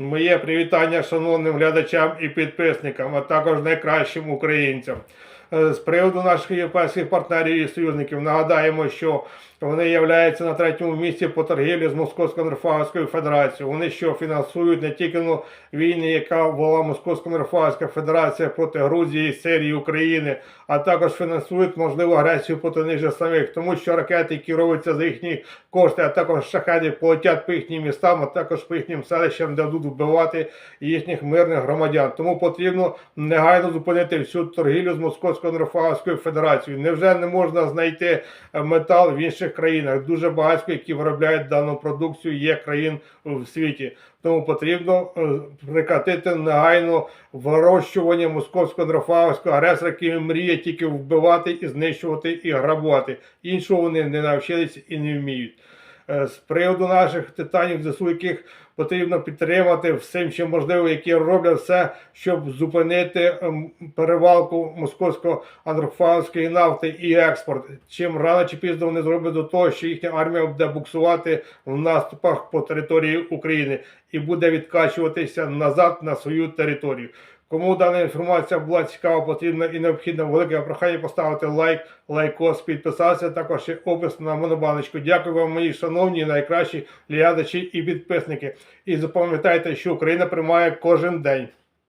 Моє привітання шановним глядачам і підписникам, а також найкращим українцям. Е, З приводу наших європейських партнерів і союзників нагадаємо, що вони являються на третьому місці по торгівлі з Московською Нерфаївською Федерацією. Вони що фінансують не тільки ну, війни, яка вела Московська Нерфаївська Федерація проти Грузії, Сирії, України, а також фінансують можливу агресію проти них же самих, тому що ракети, які робляться за їхні кошти, а також шахеди полетять по їхнім містам, а також по їхнім селищам, де будуть вбивати їхніх мирних громадян. Тому потрібно негайно зупинити всю торгівлю з Московською Нерфаївською Федерацією. Невже не можна знайти е, метал в інших країнах? Дуже багатько, які виробляють дану продукцію, є країн в світі. Тому потрібно е, прекратити негайно вирощування московського нерфаївського агресора, який мріє тільки вбивати і знищувати і грабувати. Іншого вони не навчилися і не вміють. Е, З приводу наших титанів, ЗСУ, яких потрібно підтримати всім, чим можливо, які роблять все, щоб зупинити ем, перевалку московського андрофаївської нафти і експорт. Чим рано чи пізно вони зроблять до того, що їхня армія буде буксувати в наступах по території України і буде відкачуватися назад на свою територію. Кому дана інформація була цікава, потрібна і необхідна, велике прохання поставити лайк, лайкос, підписатися, також і опис на монобаночку. Дякую вам, мої шановні, найкращі глядачі і підписники. І запам'ятайте, що Україна приймає кожен день.